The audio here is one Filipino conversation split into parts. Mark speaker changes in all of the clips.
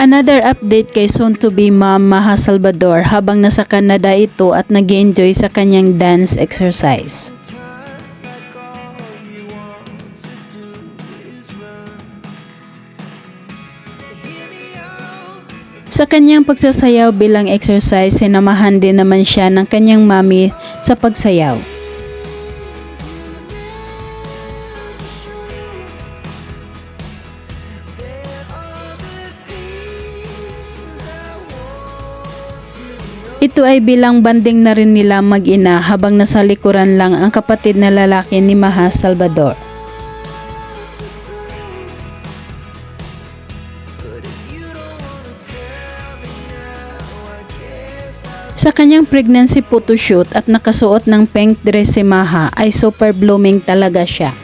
Speaker 1: Another update kay soon to be mom Maha Salvador habang nasa Canada ito at nag enjoy sa kanyang dance exercise. Sa kanyang pagsasayaw bilang exercise, sinamahan din naman siya ng kanyang mami sa pagsayaw. Ito ay bilang banding na rin nila mag-ina habang nasa likuran lang ang kapatid na lalaki ni Maha Salvador. Sa kanyang pregnancy photoshoot at nakasuot ng pink dress si Maha ay super blooming talaga siya.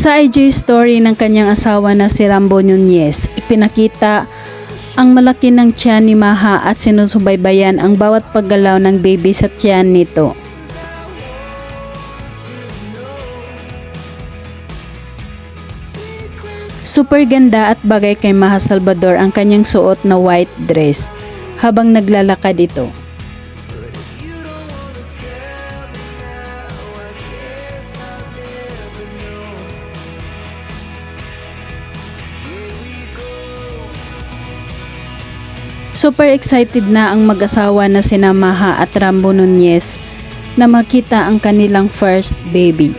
Speaker 1: Sa IG story ng kanyang asawa na si Rambo Nunez, ipinakita ang malaki ng tiyan ni Maha at sinusubaybayan ang bawat paggalaw ng baby sa tiyan nito. Super ganda at bagay kay Maha Salvador ang kanyang suot na white dress habang naglalakad ito. Super excited na ang mag-asawa na sina Maha at Rambo Nunez na makita ang kanilang first baby.